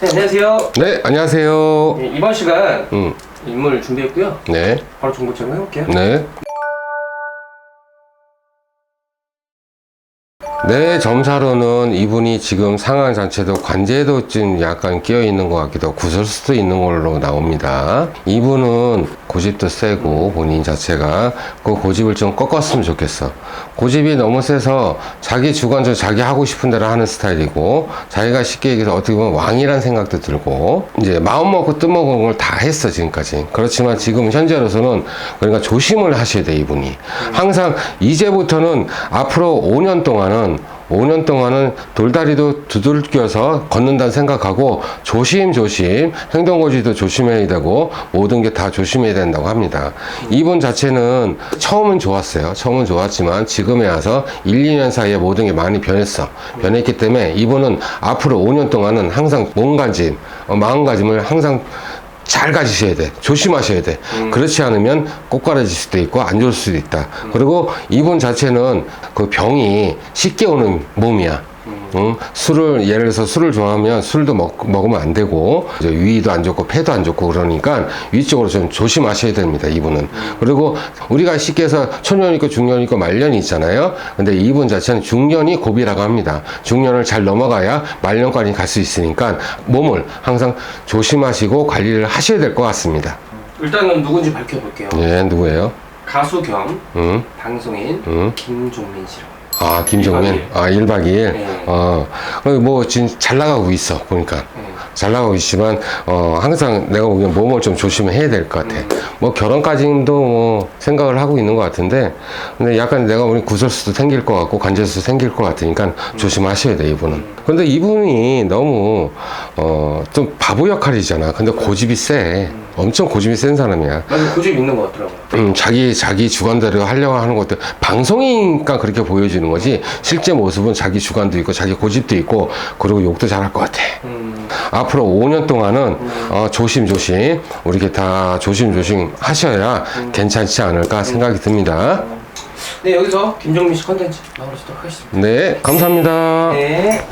네, 안녕하세요. 네, 안녕하세요. 네, 이번 시간 음, 인물 준비했고요. 네, 바로 정보 체크해볼게요. 네. 네, 점사로는 이분이 지금 상황 자체도 관제도 좀 약간 끼어 있는 것 같기도 하고 구설수도 있는 걸로 나옵니다. 이분은 고집도 세고 본인 자체가 그 고집을 좀 꺾었으면 좋겠어. 고집이 너무 세서 자기 주관적으로 자기 하고 싶은 대로 하는 스타일이고 자기가 쉽게 얘기해서 어떻게 보면 왕이란 생각도 들고 이제 마음 먹고 뜻 먹은 걸 다 했어 지금까지. 그렇지만 지금 현재로서는 그러니까 조심을 하셔야 돼 이분이. 항상 이제부터는 앞으로 5년 동안 은 5년 동안은 돌다리도 두들겨서 걷는다는 생각하고 조심조심 행동거지도 조심해야 되고 모든 게 다 조심해야 된다고 합니다. 이분 자체는 처음은 좋았어요. 처음은 좋았지만 지금에 와서 1, 2년 사이에 모든 게 많이 변했어. 변했기 때문에 이분은 앞으로 5년 동안은 항상 몸가짐, 어, 마음가짐을 항상 잘 가지셔야 돼. 조심하셔야 돼. 그렇지 않으면 꽃가라질 수도 있고 안 좋을 수도 있다. 그리고 이분 자체는 그 병이 쉽게 오는 몸이야. 응? 술을 예를 들어서 술을 좋아하면 술도 먹, 먹으면 안 되고 위도 안 좋고 폐도 안 좋고 그러니까 위쪽으로 좀 조심하셔야 됩니다 이분은 그리고 우리가 쉽게 해서 초년 있고 중년 있고 말년이 있잖아요 근데 이분 자체는 중년이 고비라고 합니다 중년을 잘 넘어가야 말년까지 갈 수 있으니까 몸을 항상 조심하시고 관리를 하셔야 될 것 같습니다 일단은 누군지 밝혀볼게요. 예 누구예요? 가수 겸 응? 방송인 응? 김종민 씨라고. 아 김정민 일박 아 1박 2일 네. 어, 뭐 지금 잘 나가고 있어 보니까 네. 잘 나가고 있지만 어, 항상 내가 보기엔 몸을 좀 조심해야 될 것 같아. 뭐 결혼까지도 뭐 생각을 하고 있는 것 같은데 근데 약간 내가 보니 구설수도 생길 것 같고 관절수도 생길 것 같으니까 조심하셔야 돼 이분은. 근데 이분이 너무 어, 좀 바보 역할이잖아. 근데 고집이 세. 엄청 고집이 센 사람이야. 맞아, 고집 있는 것 같더라고요. 음, 자기 자기 주관대로 하려고 하는 것도 방송이니까 그렇게 보여지는 거지 실제 모습은 자기 주관도 있고 자기 고집도 있고 그리고 욕도 잘할 것 같아. 음, 앞으로 5년 동안은 어, 조심조심 우리 이렇게 다 조심조심 하셔야 괜찮지 않을까 생각이 듭니다. 네, 여기서 김종민 씨 컨텐츠 마무리하도록 하겠습니다. 네, 감사합니다. 네.